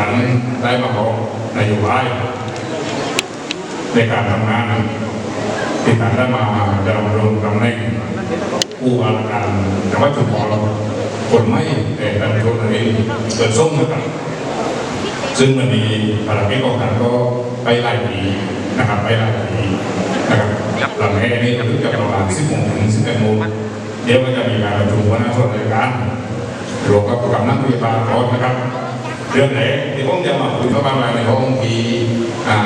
นั้นได้มาบอกนโยบายในการทำงานที่ท่านได้มาดำรงตำแหน่งผู้ว่าราการจังหวัดชุมพรคนไม่แต่ท่านคนนี้เกิดส่งนะครับซึ่งวันนี้ภารกิจของท่านก็ไปหลายปีนะครับไปหลายปีนะครับหลังแรกนี้ถึงจะประมาณ10โมงถึง11โมงเดี๋ยวก็จะมีการประชุมหัวหน้าส่วนราชการรวมกับกำนักพยาบาลก่อนนะครับ เรื่องไหนที่ผมจะมาคุยเข้ามาในห้องที่อ่า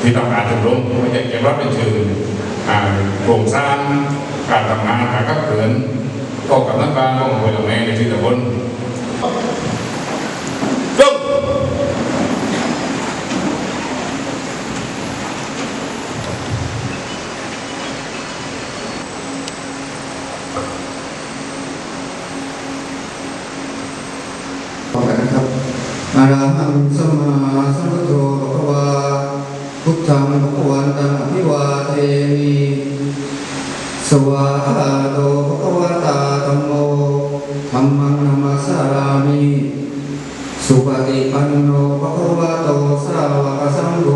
ที่ทำการชมรงไม่ใช่เก็บรับเป็นชื่อโครงสร้างการทำงานการขับเคลื่อนก็กับนักบ้านของคนละแม่ในที่ตะบนจบ พร้อมกันนะครับ อะระหังสัมมาสัมพุทโธภะควาพุทธังภะควันตังอภิวาเทมิสวาคาโตภะควตาธัมโมธัมมังนัมมัสสามิสุปฏิปันโนภะควะโตสาวกสังโฆ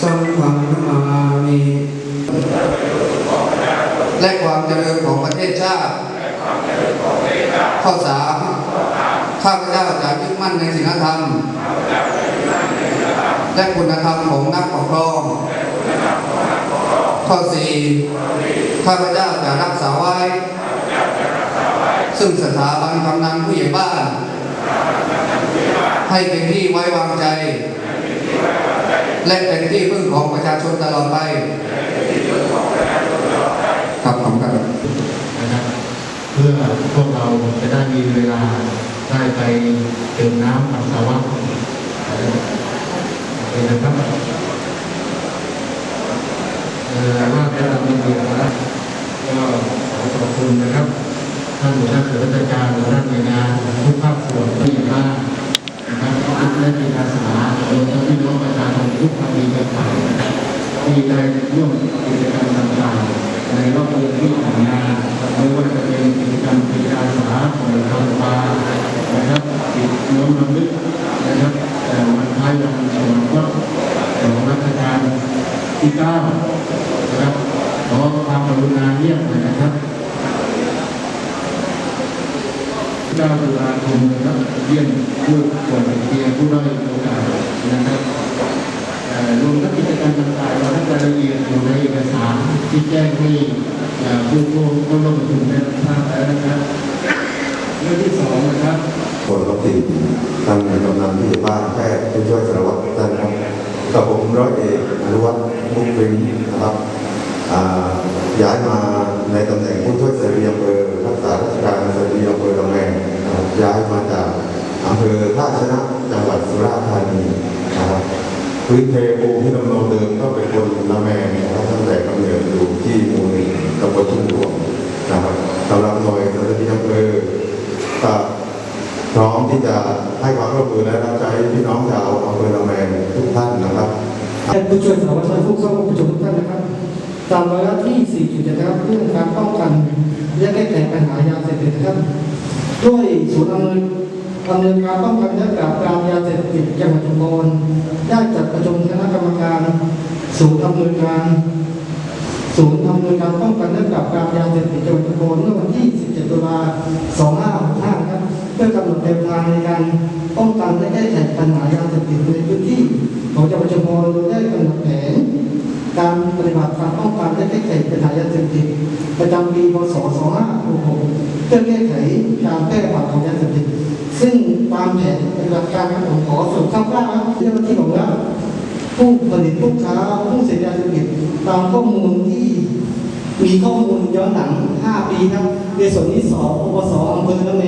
สังฆังนามามิและความเจริญของประเทศชาติข้อสาม ข้าพเจ้าจะยึดมั่นในศีลธรรม และคุณธรรมของนักปกครองข้อสี่ข้าพเจ้าจะรักษาไว้ ซึ่งสถาบันกำนันผู้ใหญ่บ้าน ให้เป็นที่ไว้วางใจ และเป็นที่พึ่งของประชาชนตลอดไปครับผมครับนะครับเพื่อพวกเราจะได้มีเวลา ได้ไปเติมน้ำปัสสาวะเลยนะครับว่าไปตามระเบียบนะครับก็ขอขอบคุณนะครับ ท่านหัวหน้าส่วนราชการหัวหน้าหน่วยงานทุกภาคส่วนที่อยู่บ้านนะครับและจิตอาสารวมทั้งพี่น้องประชาชนทุกภาคีเครือข่ายนะครับที่ได้ร่วมกิจกรรมต่างๆในรอบเดือนที่ผ่านมาไม่ว่าจะเป็นกิจกรรมกิจการสาธารณทางปานะครับกิจน้อมรำลึกนะครับแต่วันท้ายวันสวรรคตของรัชกาล ที่เก้านะครับขอความกรุณาเงียบหน่อยนะครับเก้าตุลาคมนะครับเยี่ยมผู้ป่วยเตียงผู้ด้อยโอกาสนะครับรวมทั้งกิจกรรมต่างๆเราได้รายละเอียดอยู่ในเอกสารที่แจ้งให้ผู้ผู้ผู้ร่วมประชุมได้ทราบแล้วนะครับเรื่องที่สองนะครับคนท้องถิ่นทางกำนันผู้ใหญ่บ้านแพทย์ผู้ช่วยสารวัตรท่านครับกับผมร้อยเอกอนุวัฒน์ มุกปริงนะครับย้ายมาในตำแหน่งผู้ช่วยสรีอำเภอรักษาราชการสรีอำเภอละแมงนะครับย้ายมาจากอำเภอท่าชนะจังหวัดสุราษฎร์ธานีนะครับพื้นเพภูมิลำเนาเดิมก็เป็นคนละแมงนะครับตั้งแต่กำเนิดอยู่ที่มู่หนึ่งตำบลทุ่งหลวงนะครับสำหรับหน่วยสรีอำเภอก็พร้อมที่จะให้ความร่วมมือและรับใช้ ท่านผู้ช่วยสารวัตรผู้เข้าร่วมประชุมทุกท่านนะครับ ตามวาระที่ 4 จุดนะครับเรื่องการป้องกันและแก้ไขปัญหายาเสพติดนะครับด้วยศูนย์อำนวยอำนวยการป้องกันและปราบปรามยาเสพติดจังหวัดชุมพรได้จัดประชุมคณะกรรมการศูนย์อำนวยการศูนย์อำนวยการป้องกันและปราบปรามยาเสพติดจังหวัดชุมพรเมื่อวันที่ 17 ตุลา 2565 ครับ เพื่อกำหนดแนวทางในการป้องกันและแก้ไขปัญหายาเสพติดในพื้นที่ ของจังหวัดชุมได้กำหนดแผนการปฏิบัติการป้องกันและแก้ไขปัญหายาเสพติดประจำปีพศ 2566เพื่อแก้ไขการแพร่ระบาดของยาเสพติดซึ่งตามแผนปฏิบัติการของขอสรุปคร่าวๆครับเจ้าหน้าที่บอกว่าผู้ผลิตผู้ค้าผู้เสพยาเสพติดตามข้อมูลที่มีข้อมูลย้อนหลัง 5 ปีครับในส่วนที่สอปปสอำเภอละเม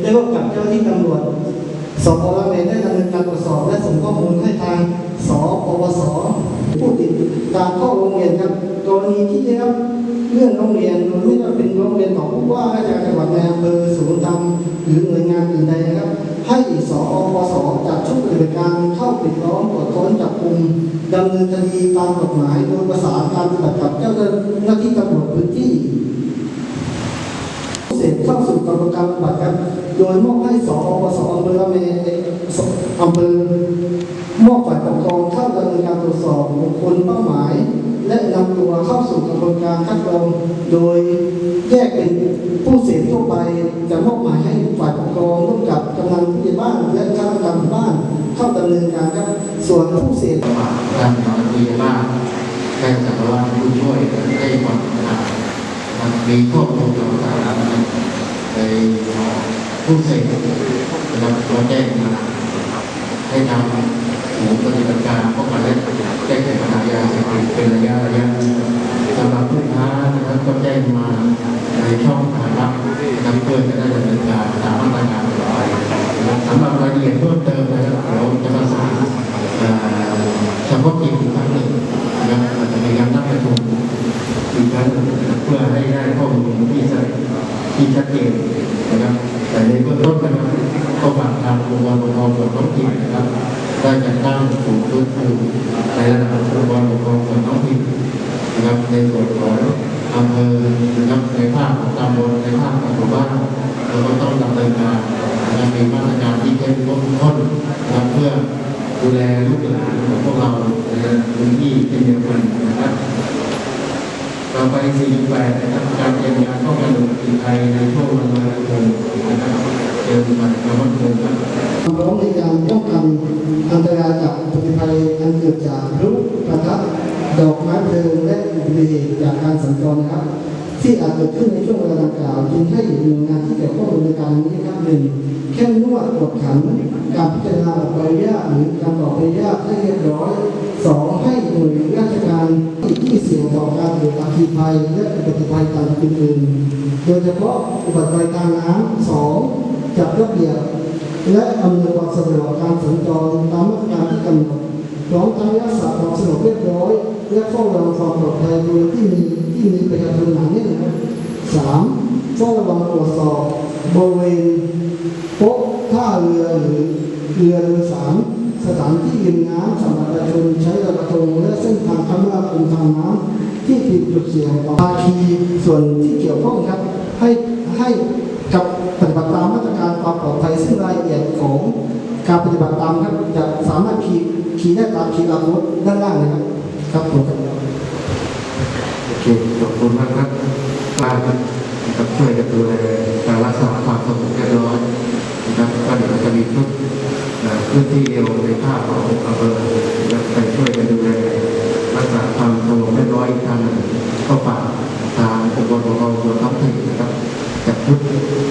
ได้ร่วมกับเจ้าหน้าที่ตำรวจ สปละเมได้ดำเนินการตรวจสอบ และส่งข้อมูลให้ทางสปปสผู้ติดตามข้อโรงเรียนครับกรณีที่ได้รับเรื่องโรงเรียนโดยไม่ว่าเป็นโรงเรียนของผู้ว่าราชการจังหวัดในอำเภอศูนย์ทำหรือหน่วยงานอื่นใดนะครับ ให้สอปสจัดชุดปฏิบัติการเข้าปิดล้อมตรวจค้นจับกลุ่มดำเนินคดีตามกฎหมายโดยประสานการปฏิบัติกับเจ้าหน้าที่ตำรวจพื้นที่ เสร็จเข้าสู่กระบวนการปฏิบัติครับ โดยมอบให้สอปสอำเภอละเมอำเภอมอบฝ่ายปกครองเข้าดำเนินการตรวจสอบบุคคลเป้าหมาย และนำตัวเข้าสู่กระบวนการคัดกรองโดยแยกเป็นผู้เสพทั่วไปจะมอบหมายให้ฝ่ายปกครองร่วมกับกำนันผู้ใหญ่บ้านและข้าราชการบ้านเข้าดำเนินการครับส่วนผู้เสพระหว่างการทำคุยบ้านได้สารวัตรผู้ช่วยได้ความมันมีข้อมูลต่าง ผู้เสพนะครับก็แจ้งมาให้ทำหมู่ปฏิบัติการป้องกันและแก้ไขปัญหายาเสพติดเป็นระยะระยะสำหรับผู้ค้านะครับก็แจ้งมาในช่องทางลับนะครับเพื่อจะได้ดำเนินการตามมาตรการต่อไปสำหรับรายละเอียดเพิ่มเติมนะครับเดี๋ยวจะประสานเฉพาะกิจอีกครั้งหนึ่งนะครับอาจจะมีการนัดประชุมอีกครั้งเพื่อให้ได้ข้อมูลที่ชัดที่ชัดเจนนะครับ แต่ในเบื้องต้นนะครับก็ฝากางองค์กรปกครองส่วนท้องถิ่นนะครับได้จัดตั้งศูนย์ฟื้นฟูในระดับองค์กรปกครองส่วนท้องถิ่นนะครับในส่วนของอำเภอนะครับในภาคของตำบลในภาคของหมู่บ้านเราก็ต้องดำเนินการนะครับมีมาตรการที่เข้มข้นนะครับเพื่อดูแลลูกหลานของพวกเราในพื้นที่เช่นเดียวกันนะครับเราไป48นะครับการเตรียมการป้องกันอุบัติภัยในช่วงวันลอยกระทงนะครับ เตรียมบัตรกำลังคงครับความพร้อมในการป้องกันอันตรายจากอุบัติภัยอันเกิดจากพลุประทัดดอกไม้เพลิงและอุบัติเหตุจากการสัญจรนะครับ ที่อาจเกิดขึ้นในช่วงเวลาดังกล่าวจึงให้หน่วยงานที่เกี่ยวข้องดำเนินการนี้ครับหนึ่งเข้มงวดกวดขันการพิจารณาใบอนุญาตหรือการต่อใบอนุญาตให้เรียบร้อยสองให้หน่วยราชการที่เสี่ยงต่อการเกิดอัคคีภัยและอุบัติภัยต่างๆอื่นๆโดยเฉพาะอุบัติภัยทางน้ำสอง จัดระเบียบและอำนวยความสะดวกการสัญจรตามมาตรการที่กำหนดพร้อมทั้งรักษาความสงบเรียบร้อย และเฝ้าระวังความปลอดภัยโดยที่มีที่มีประชาชนหนาแน่นสามเฝ้าระวังตรวจสอบบริเวณโป๊ะท่าเรือหรือเรือโดยสารสถานที่ริมน้ำสำหรับประชาชนใช้รือกระทงและเส้นทางคมนาคมทางน้ำที่ติดจุดเสี่ยงภาคีส่วนที่เกี่ยวข้องครับให้ให้ กับปฏิบัติตามมาตรการความปลอดภัยซึ่งรายละเอียดของการปฏิบัติตามครับจะสามารถขี่ขี่ได้ตามขี่อาวุธด้านล่างนะครับ ครับผมโอเคขอบคุณมากครับบ้าครับนะครับช่วยกันดูแลการรักษาความสงบเรียบร้อยนะครับก็เดี๋ยวเราจะมีชุดเอ่อพื้นที่เดียวในภาคของอำเภอนะไปช่วยกันดูแลรักษาความสงบเรียบร้อยอีกทางก็ฝาก with